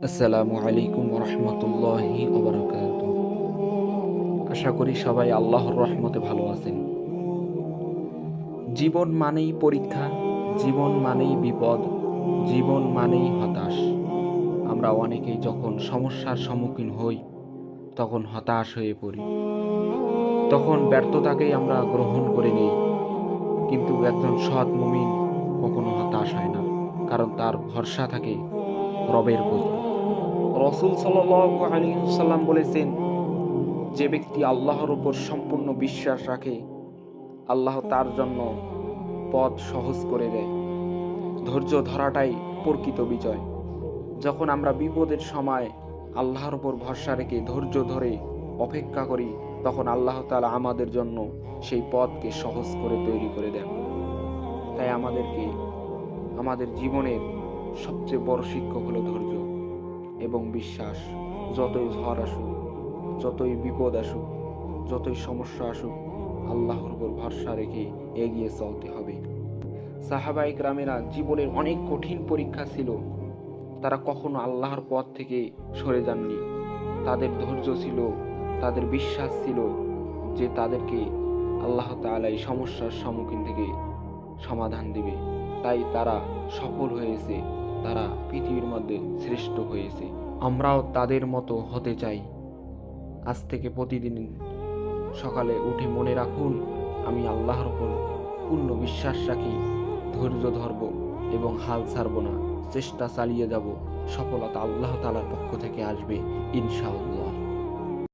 আসসালামু আলাইকুম রহমতুল্লাহি আশা করি সবাই আল্লাহর রহমতে ভালো আছেন। জীবন মানেই পরীক্ষা, জীবন মানেই বিপদ, জীবন মানেই হতাশ। আমরা অনেকেই যখন সমস্যার সম্মুখীন হই, তখন হতাশ হয়ে পড়ি। তখন ব্যর্থতাকেই আমরা গ্রহণ করে নিই। কিন্তু একজন সৎ মুমিন কখনো হতাশ হয় না, কারণ তার ভরসা থাকে রবের প্রতি। রসুল সাল্লাম বলেছেন, যে ব্যক্তি আল্লাহর উপর সম্পূর্ণ বিশ্বাস রাখে, আল্লাহ তার জন্য পথ সহজ করে দেয়। ধৈর্য ধরাটাই প্রকৃত বিজয়। যখন আমরা বিপদের সময় আল্লাহর উপর ভরসা রেখে ধৈর্য ধরে অপেক্ষা করি, তখন আল্লাহ তাআলা আমাদের জন্য সেই পথকে সহজ করে তৈরি করে দেন। তাই আমাদেরকে, আমাদের জীবনের সবচেয়ে বড় শিক্ষক হলো ধৈর্য। এবং বিশ্বাস। যতই ঝড় আসুক, যতই বিপদ আসুক, যতই সমস্যা আসুক, আল্লাহর উপর ভরসা রেখে এগিয়ে চলতে হবে। সাহাবাই গ্রামেরা জীবনের অনেক কঠিন পরীক্ষা ছিল। তারা কখনো আল্লাহর পথ থেকে সরে যাননি। তাদের ধৈর্য ছিল, তাদের বিশ্বাস ছিল যে তাদেরকে আল্লাহ তাআলা এই সমস্যার সম্মুখীন থেকে সমাধান দেবে। তাই তারা সফল হয়েছে। তারা পৃথিবীর মধ্যে শ্রেষ্ঠ হয়েছে। আমরাও তাদের মতো হতে চাই। আজ থেকে প্রতিদিন সকালে উঠে মনে রাখুন, আমি আল্লাহর উপর পূর্ণ বিশ্বাস রাখি, ধৈর্য ধরব এবং হাল ছাড়ব না। চেষ্টা চালিয়ে যাব। সফলতা আল্লাহ তালার পক্ষ থেকে আসবে, ইনশাআল্লাহ।